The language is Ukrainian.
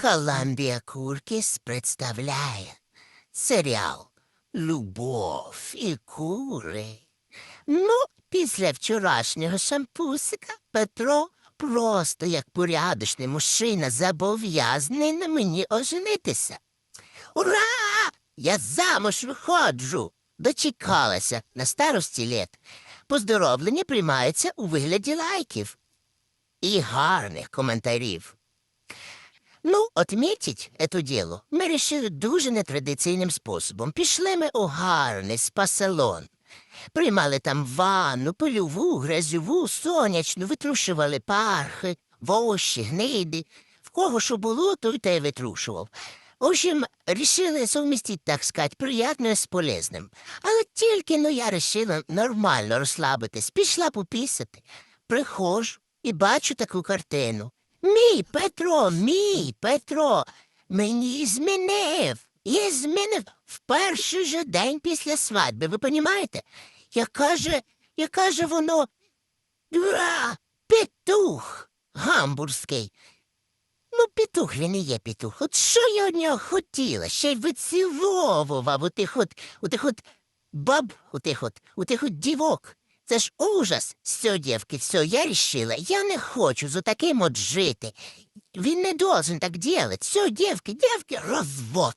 Коламбія Куркіс представляє серіал Любов і кури. Ну, після вчорашнього шампусика Петро просто як порядочний мужчина зобов'язаний на мені оженитися. Ура! Я замуж виходжу. Дочекалася на старості літ. Поздоровлення приймається у вигляді лайків і гарних коментарів. Ну, отметить это дело ми решили дуже нетрадиційним способом. Пішли ми у гарний спа-салон. Приймали там ванну, пильову, грязьову, сонячну, витрушували пархи, воші, гниди. В кого що було, те й витрушував. В общем, рішили совмістити, так сказати, приятне з полезним. Але тільки но я рішила нормально розслабитись, пішла попісати. Приходжу і бачу таку картину. Мій Петро, мій Петро, мені змінив. Я змінив в перший же день після свадьби, ви понімаєте? Яка же, яка же воно Ура! петух гамбурзький. Ну, петух він і є петух. От що я від нього хотіла? Ще й виціловував у тих от, у тих от баб, у тих от, у тих от дівок. Це ж ужас. Все, дівки, все, я рішила. Я не хочу за таким от жити. Він не должен так делать. Все, дівки, дівки, розвод.